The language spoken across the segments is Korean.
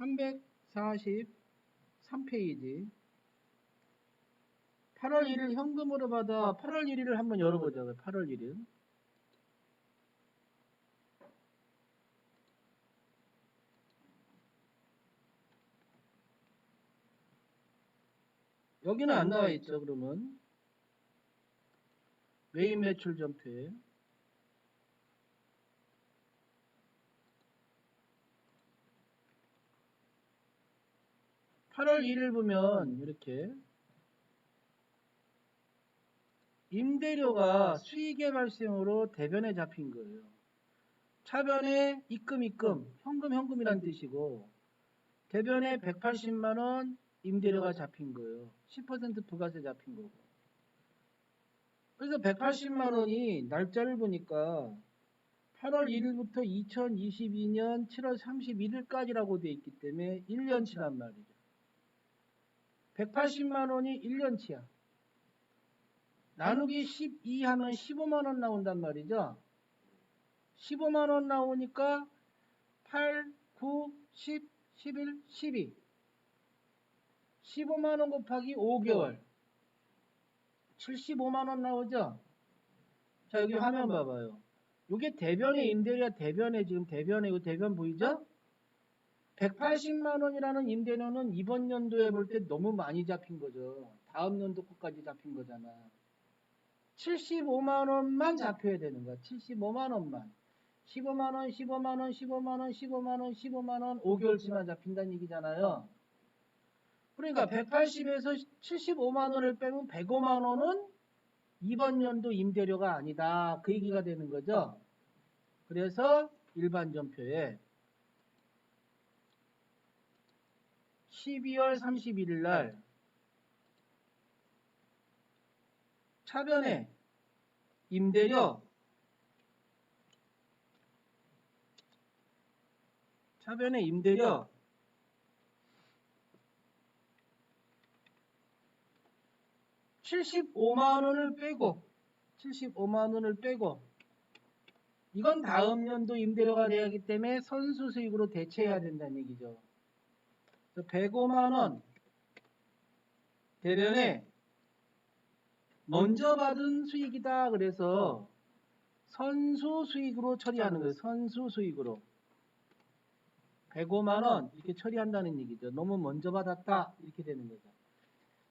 343페이지 8월 1일 현금으로 받아 8월 1일을 한번 열어보자. 8월 1일. 여기는 안 나와 있죠. 그러면 메인 매출 전표에 8월 1일 보면 이렇게 임대료가 수익의 발생으로 대변에 잡힌 거예요. 차변에 입금 입금 현금 현금이란 뜻이고 대변에 180만 원 임대료가 잡힌 거예요. 10% 부가세 잡힌 거고. 그래서 180만 원이 날짜를 보니까 8월 1일부터 2022년 7월 31일까지라고 되어 있기 때문에 1년치란 말이죠. 180만 원이 1년치야. 나누기 12 하면 15만 원 나온단 말이죠. 15만 원 나오니까 8, 9, 10, 11, 12. 15만 원 곱하기 5개월. 75만 원 나오죠? 자, 여기 화면 봐봐요. 이게 대변의 임대료야, 대변에 지금 대변에 이거 대변 보이죠? 180만 원이라는 임대료는 이번 연도에 볼 때 너무 많이 잡힌 거죠. 다음 연도 거까지 잡힌 거잖아. 75만 원만 잡혀야 되는 거야. 75만 원만. 15만 원, 15만 원, 15만 원, 15만 원, 15만 원, 5개월치만 잡힌다는 얘기잖아요. 그러니까 180에서 75만 원을 빼면 105만 원은 이번 연도 임대료가 아니다. 그 얘기가 되는 거죠. 그래서 일반 전표에 12월 31일 날 차변에 임대료 차변에 임대료 (75만 원을) 빼고 (75만 원을) 빼고 이건 다음 연도 임대료가 하기 때문에 선수 수익으로 대체해야 된다는 얘기죠. 105만 원 대변에 먼저 받은 수익이다 그래서 선수 수익으로 처리하는 거예요. 선수 수익으로 105만 원 이렇게 처리한다는 얘기죠. 너무 먼저 받았다 이렇게 되는 거죠.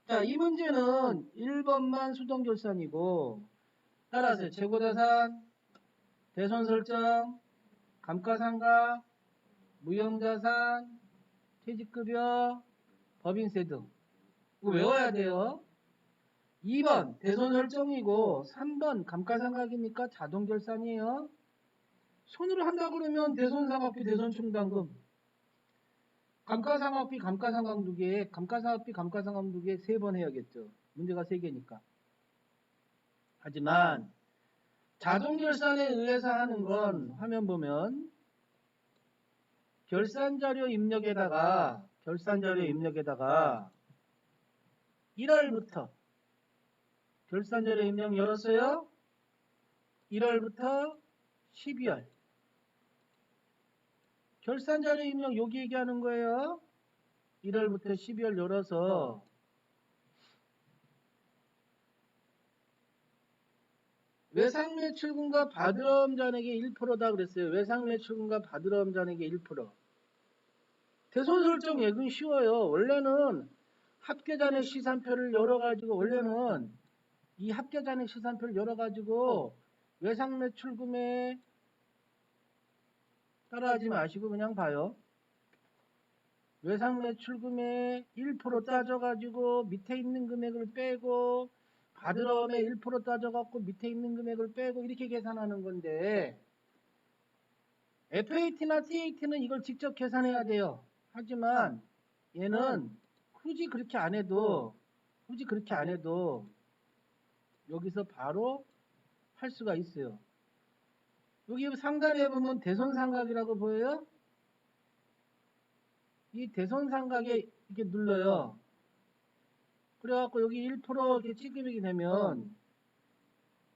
자, 이 문제는 1번만 수동 결산이고 따라서 재고자산, 대손 설정, 감가상각, 무형자산, 퇴직급여, 법인세 등 이거 외워야 돼요. 2번 대손 설정이고 3번 감가상각이니까 자동 결산이에요. 손으로 한다 그러면 대손상각비 대손충당금 감가상각비 감가상각 두 개, 감가상각비 감가상각 두 개 세 번 해야겠죠. 문제가 세 개니까. 하지만 자동 결산에 의해서 하는 건 화면 보면 결산 자료 입력에다가 결산 자료 입력에다가 1월부터 결산 자료 입력 열었어요. 1월부터 12월 결산 자료 입력 여기 얘기하는 거예요. 1월부터 12월 열어서 외상 매출금과 바드럼 잔액의 1%다 그랬어요. 외상 매출금과 바드럼 잔액의 1%. 대손 설정 예금 쉬워요. 원래는 합계잔액 시산표를 열어가지고 원래는 이 합계잔액 시산표를 열어가지고 외상 매출금에 따라하지 마시고 그냥 봐요. 외상 매출금의 1% 따져가지고 밑에 있는 금액을 빼고 바드럼의 1% 따져갖고 밑에 있는 금액을 빼고 이렇게 계산하는 건데 FAT나 TAT는 이걸 직접 계산해야 돼요. 하지만 얘는 굳이 그렇게 안 해도 굳이 그렇게 안 해도 여기서 바로 할 수가 있어요. 여기 상단에 보면 대손삼각이라고 보여요? 이 대손삼각에 이렇게 눌러요. 그래갖고 여기 1% 이렇게 찍음이 되면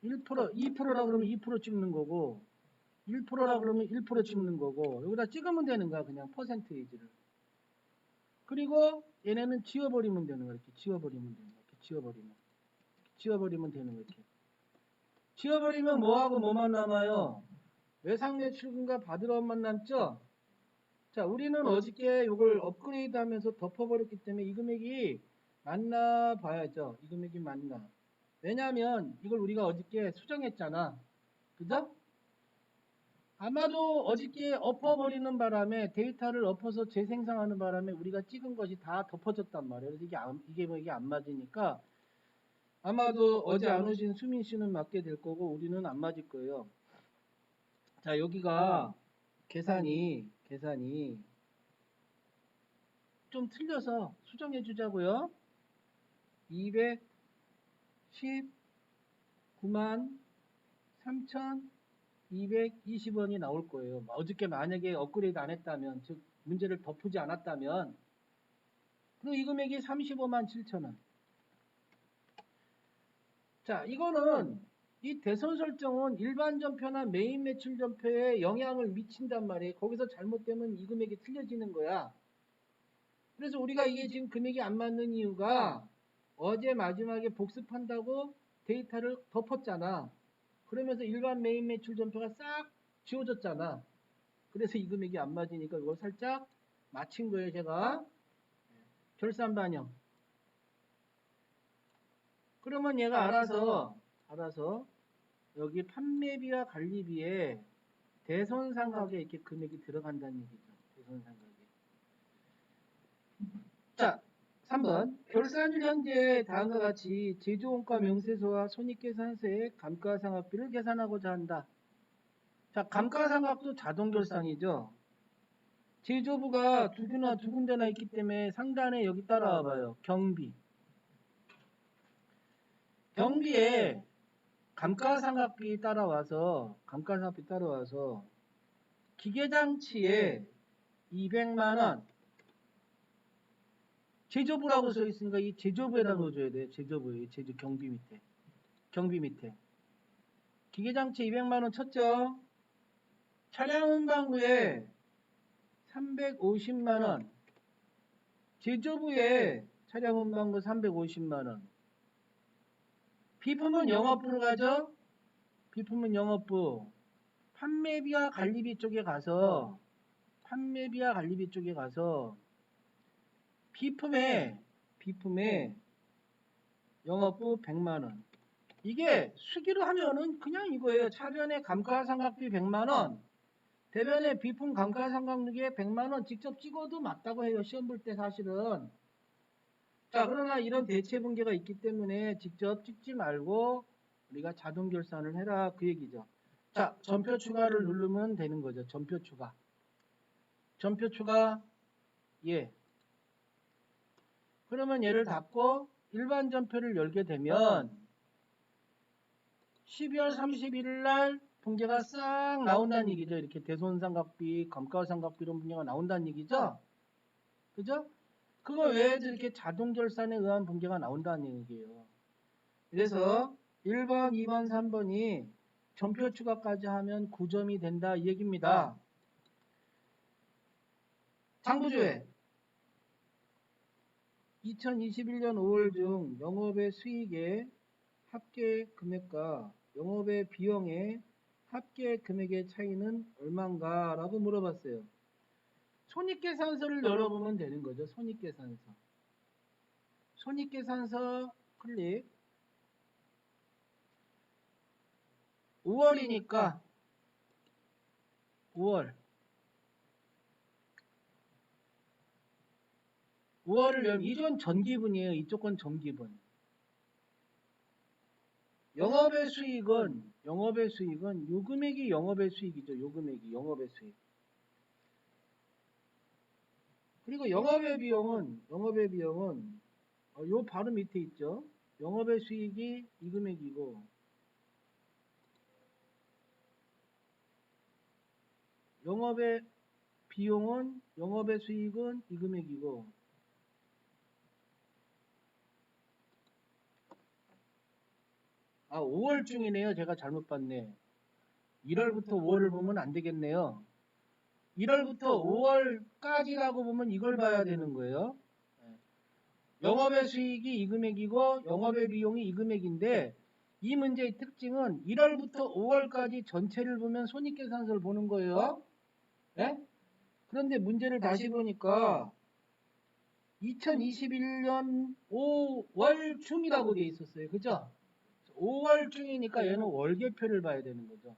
1% 2%라 그러면 2% 찍는 거고 1%라 그러면 1% 찍는 거고 여기다 찍으면 되는 거야 그냥 퍼센테이지를 그리고 얘네는 지워버리면 되는 거야. 이렇게 지워버리면 되는 거야. 이렇게 지워버리면. 지워버리면 되는 거야. 이렇게. 지워버리면 뭐하고 뭐만 남아요? 외상매출금과 받으러만 남죠? 자, 우리는 어저께 이걸 업그레이드 하면서 덮어버렸기 때문에 이 금액이 맞나 봐야죠. 이 금액이 맞나. 왜냐하면 이걸 우리가 어저께 수정했잖아. 그죠? 아마도 어저께 엎어버리는 바람에 데이터를 엎어서 재생성하는 바람에 우리가 찍은 것이 다 덮어졌단 말이에요. 그래서 이게 안, 이게 뭐 이게 안 맞으니까 아마도 어제 안 오신 수민 씨는 맞게 될 거고 우리는 안 맞을 거예요. 자 여기가 계산이 계산이 좀 틀려서 수정해 주자고요. 219만 3,220원이 나올 거예요. 어저께 만약에 업그레이드 안 했다면, 즉 문제를 덮지 않았다면, 그리고 이 금액이 35만 7천원. 자, 이거는 이 대선 설정은 일반 전표나 메인 매출 전표에 영향을 미친단 말이에요. 거기서 잘못되면 이 금액이 틀려지는 거야. 그래서 우리가 이게 지금 금액이 안 맞는 이유가 어제 마지막에 복습한다고 데이터를 덮었잖아. 그러면서 일반 메인 매출 전표가 싹 지워졌잖아. 그래서 이 금액이 안 맞으니까 이걸 살짝 맞힌 거예요, 제가. 결산 반영. 그러면 얘가 알아서, 알아서 여기 판매비와 관리비에 대손상각에 이렇게 금액이 들어간다는 얘기죠. 대손상각에. 자, 3번. 결산일 현재 다음과 같이 제조원가 명세서와 손익계산서의 감가상각비를 계산하고자 한다. 자, 감가상각도 자동결산이죠. 제조부가 두 개나 두 군데나 있기 때문에 상단에 여기 따라와 봐요. 경비. 경비에 감가상각비 따라와서 감가상각비 따라와서 기계장치에 200만원 제조부라고 써 있으니까 이 제조부에다 넣어줘야 돼. 제조부에 제조 경비 밑에 경비 밑에 기계장치 200만원 쳤죠. 차량 운반부에 350만원 제조부에 차량 운반부 350만원 비품은 영업부로 가죠. 비품은 영업부. 판매비와 관리비 쪽에 가서 판매비와 관리비 쪽에 가서 비품에 비품에 영업부 100만 원. 이게 수기로 하면은 그냥 이거예요. 차변에 감가상각비 100만 원. 대변에 비품 감가상각비에 100만 원 직접 찍어도 맞다고 해요. 시험 볼 때 사실은. 자, 그러나 이런 대체 분계가 있기 때문에 직접 찍지 말고 우리가 자동 결산을 해라 그 얘기죠. 자, 전표 추가를 누르면 되는 거죠. 전표 추가. 전표 추가 예. 그러면 얘를 닫고 일반 전표를 열게 되면 12월 31일 날 분계가 싹 나온다는 얘기죠. 이렇게 대손상각비, 감가상각비 이런 분계가 나온다는 얘기죠. 그죠? 그거 외에도 이렇게 자동 결산에 의한 분계가 나온다는 얘기예요. 그래서 1번, 2번, 3번이 전표 추가까지 하면 9점이 된다 이 얘기입니다. 장부조회 2021년 5월 중 영업의 수익의 합계 금액과 영업의 비용의 합계 금액의 차이는 얼마인가 라고 물어봤어요. 손익계산서를 열어보면 되는 거죠. 손익계산서. 손익계산서 클릭. 5월이니까 5월 5월을 열면 이건 전기분이에요. 이쪽 건 전기분. 영업의 수익은 영업의 수익은 요 금액이 영업의 수익이죠. 요 금액이 영업의 수익. 그리고 영업의 비용은 영업의 비용은 어, 요 바로 밑에 있죠. 영업의 수익이 이 금액이고 영업의 비용은 영업의 수익은 이 금액이고 아 5월 중이네요. 제가 잘못 봤네. 1월부터 5월을 보면 안 되겠네요. 1월부터 5월까지라고 보면 이걸 봐야 되는 거예요. 예. 영업의 수익이 이 금액이고 영업의 비용이 이 금액인데 이 문제의 특징은 1월부터 5월까지 전체를 보면 손익계산서를 보는 거예요. 예? 그런데 문제를 다시 보니까 2021년 5월 중이라고 돼 있었어요. 그죠? 5월 중이니까 얘는 월계표를 봐야 되는 거죠.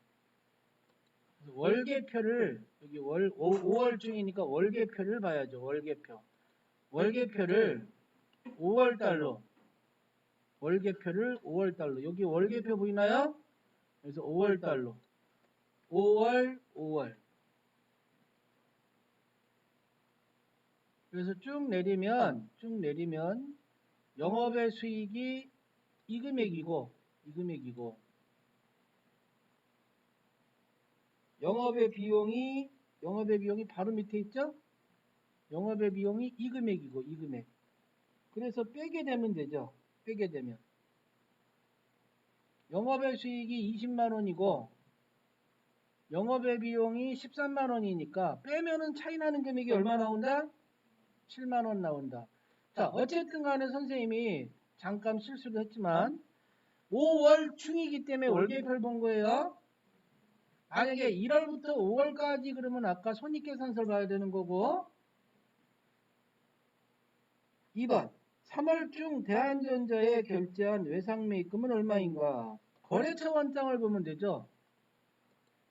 월계표를 여기 월 5, 월 중이니까 월계표를 봐야죠. 월계표. 월계표를 5월 달로 월계표를 5월 달로 여기 월계표 보이나요? 그래서 5월 달로 5월 5월 그래서 쭉 내리면 쭉 내리면 영업의 수익이 이 금액이고 이 금액이고 영업의 비용이 영업의 비용이 바로 밑에 있죠? 영업의 비용이 이 금액이고 이 금액. 그래서 빼게 되면 되죠. 빼게 되면 영업의 수익이 20만 원이고 영업의 비용이 13만 원이니까 빼면은 차이 나는 금액이 얼마 나온다? 7만 원 나온다. 자, 어쨌든 간에 선생님이 잠깐 실수를 했지만 5월 중이기 때문에 월계표를 본 거예요. 만약에 1월부터 5월까지 그러면 아까 손익계산서를 봐야 되는 거고 2번 3월 중 대한전자에 결제한 외상매입금은 얼마인가? 거래처 원장을 보면 되죠.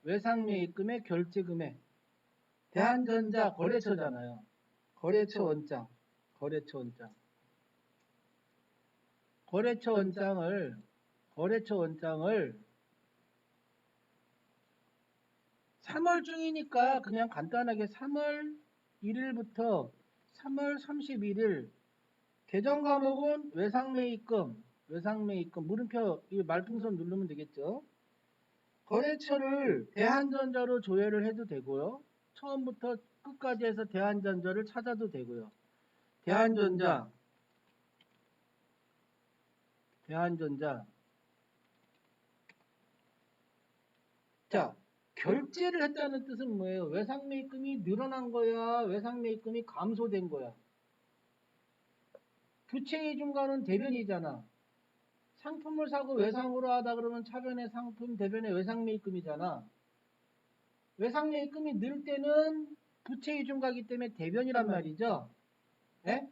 외상매입금의 결제금액 대한전자 거래처잖아요. 거래처 원장 거래처 원장 거래처 원장을 거래처 원장을 3월 중이니까 그냥 간단하게 3월 1일부터 3월 31일 계정 과목은 외상매입금, 외상매입금 물음표 이 말풍선 누르면 되겠죠. 거래처를 대한전자로 조회를 해도 되고요. 처음부터 끝까지 해서 대한전자를 찾아도 되고요. 대한전자, 대한전자. 자, 결제를 했다는 뜻은 뭐예요? 외상 매입금이 늘어난 거야? 외상 매입금이 감소된 거야? 부채의 중간은 대변이잖아. 상품을 사고 외상으로 하다 그러면 차변의 상품, 대변의 외상 매입금이잖아. 외상 매입금이 늘 때는 부채의 중가기 때문에 대변이란 말이죠. 예?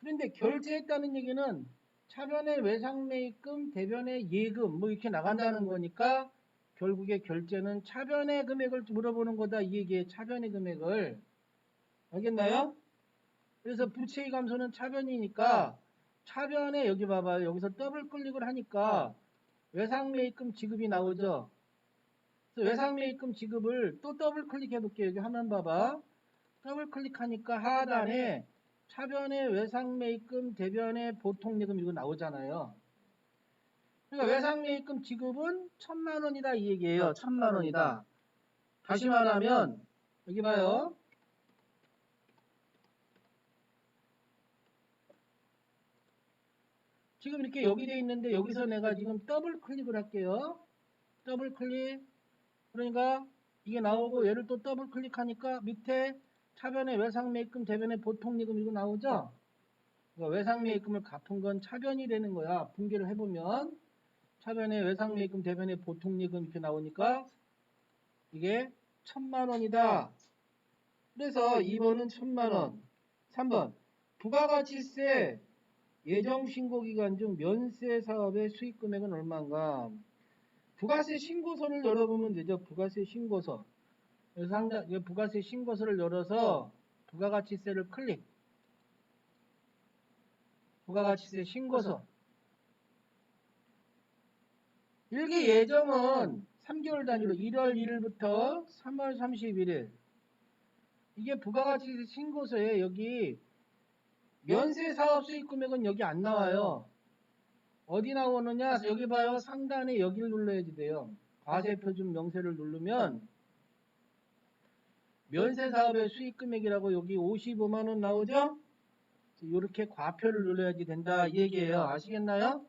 그런데 결제했다는 얘기는 차변의 외상 매입금, 대변의 예금 뭐 이렇게 나간다는 거니까 결국에 결제는 차변의 금액을 물어보는 거다. 이 얘기에 차변의 금액을. 알겠나요? 그래서 부채의 감소는 차변이니까 차변에 여기 봐봐요. 여기서 더블 클릭을 하니까 외상매입금 지급이 나오죠. 그래서 외상매입금 지급을 또 더블 클릭해 볼게요. 여기 화면 봐봐. 더블 클릭하니까 하단에 차변의 외상매입금, 대변의 보통예금 이거 나오잖아요. 그러니까 외상매입금 지급은 천만 원이다 이 얘기예요. 천만 원이다. 다시 말하면 여기 봐요. 지금 이렇게 여기 돼 있는데 여기서 내가 지금 더블 클릭을 할게요. 더블 클릭. 그러니까 이게 나오고 얘를 또 더블 클릭하니까 밑에 차변의 외상매입금, 대변의 보통예금 이거 나오죠? 그러니까 외상매입금을 갚은 건 차변이 되는 거야. 분개를 해보면 차변의 외상매입금, 대변의 보통예금 이렇게 나오니까 이게 천만 원이다. 그래서 2번은 천만 원. 3번 부가가치세 예정 신고 기간 중 면세 사업의 수익 금액은 얼마인가? 부가세 신고서를 열어보면 되죠. 부가세 신고서. 그래서 부가세 신고서를 열어서 부가가치세를 클릭. 부가가치세 신고서. 일기 예정은 3개월 단위로 1월 1일부터 3월 31일. 이게 부가가치세 신고서에 여기 면세 사업 수익 금액은 여기 안 나와요. 어디 나오느냐? 여기 봐요. 상단에 여기를 눌러야지 돼요. 과세 표준 명세를 누르면 면세 사업의 수익 금액이라고 여기 55만 원 나오죠? 이렇게 과표를 눌러야지 된다 이 얘기예요. 아시겠나요?